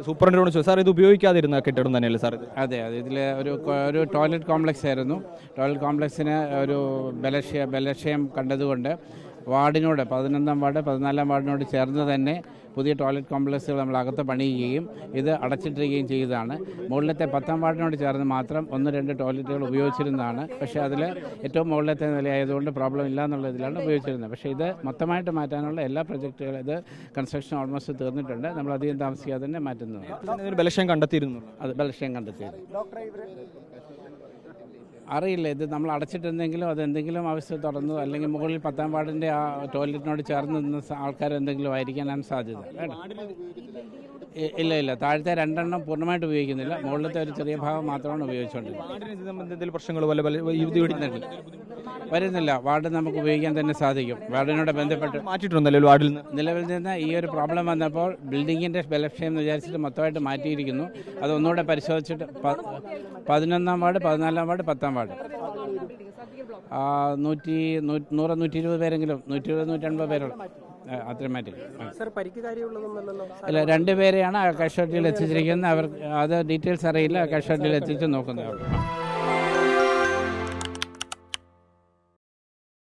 സൂപ്രണ്ടിനോട് ചോദിച്ചു സാർ ഇത് ഉപയോഗിക്കാതിരുന്ന കെട്ടിടം തന്നെയല്ലേ സാർ അതെ അതെ. ഇതിൽ ഒരു ഒരു ടോയ്ലറ്റ് കോംപ്ലക്സ് ആയിരുന്നു. ടോയ്ലറ്റ് കോംപ്ലക്സിന് ഒരു ബലക്ഷയ ബലക്ഷയം കണ്ടതുകൊണ്ട് വാർഡിനോട് പതിനൊന്നാം വാർഡ് പതിനാലാം വാർഡിനോട് ചേർന്ന് തന്നെ പുതിയ ടോയ്ലറ്റ് കോംപ്ലക്സുകൾ നമ്മൾ അകത്ത് പണിയുകയും ഇത് അടച്ചിട്ടിരിക്കുകയും ചെയ്തതാണ്. മുകളിലത്തെ പത്താം വാർഡിനോട് ചേർന്ന് മാത്രം ഒന്ന് രണ്ട് ടോയ്ലറ്റുകൾ ഉപയോഗിച്ചിരുന്നതാണ്. പക്ഷേ അതിൽ ഏറ്റവും മുകളിലത്തെ നിലയായതുകൊണ്ട് പ്രോബ്ലം ഇല്ല എന്നുള്ള ഇതിലാണ് ഉപയോഗിച്ചിരുന്നത്. പക്ഷേ ഇത് മൊത്തമായിട്ട് മാറ്റാനുള്ള എല്ലാ പ്രൊജക്റ്റുകളും ഇത് കൺസ്ട്രക്ഷൻ ഓൾമോസ്റ്റ് തീർന്നിട്ടുണ്ട്. നമ്മൾ അധികം താമസിക്കാതെ തന്നെ മാറ്റുന്നതാണ്. ഇതിന് ബലക്ഷയം കണ്ടെത്തിയിരുന്നു. അത് ബലക്ഷയം കണ്ടെത്തിയത്. അറിയില്ല. ഇത് നമ്മൾ അടച്ചിട്ടെന്തെങ്കിലും അതെന്തെങ്കിലും അവസ്ഥ ആവശ്യം തുറന്നു അല്ലെങ്കിൽ മുകളിൽ പത്താം വാർഡിന്റെ ആ ടോയ്ലറ്റിനോട് ചേർന്ന് നിന്ന ആൾക്കാരെന്തെങ്കിലും ആയിരിക്കാനാണ് സാധ്യത. ഇല്ല ഇല്ല. താഴത്തെ രണ്ടെണ്ണം പൂർണമായിട്ട് ഉപയോഗിക്കുന്നില്ല. മുകളിലത്തെ ഒരു ചെറിയ ഭാഗം മാത്രമാണ് ഉപയോഗിച്ചുകൊണ്ടിരുന്നത് പ്രശ്നങ്ങൾ വല്ല വരുന്നില്ല. വാർഡ് നമുക്ക് ഉപയോഗിക്കാൻ തന്നെ സാധിക്കും. വാർഡിനോട് ബന്ധപ്പെട്ട് മാറ്റിയിട്ടുണ്ടല്ലോ വാർഡിൽ നിന്ന്? നിലവിൽ നിന്ന് ഈ ഒരു പ്രോബ്ലം വന്നപ്പോൾ ബിൽഡിങ്ങിന്റെ ബലക്ഷയം എന്ന് വിചാരിച്ചിട്ട് മൊത്തമായിട്ട് മാറ്റിയിരിക്കുന്നു. അത് ഒന്നുകൂടെ പരിശോധിച്ചിട്ട് പതിനൊന്നാം വാർഡ് പതിനാലാം വാർഡ് പത്താം വാർഡ്. നൂറ്റി നൂറ് നൂറ്റി ഇരുപത് പേരെങ്കിലും നൂറ്റി ഇരുപത് നൂറ്റൻപത് പേരുള്ള ആ, ആ. കാര്യമുള്ളതൊന്നല്ലോ അല്ല രണ്ടുപേരെയാണ് കാഷ്വാലിറ്റിയിൽ എത്തിച്ചിരിക്കുന്നത്. അവർ അത് ഡീറ്റെയിൽസ് അറിയില്ല. കാഷ്വാലിറ്റിയിൽ എത്തിച്ച് നോക്കുന്നത്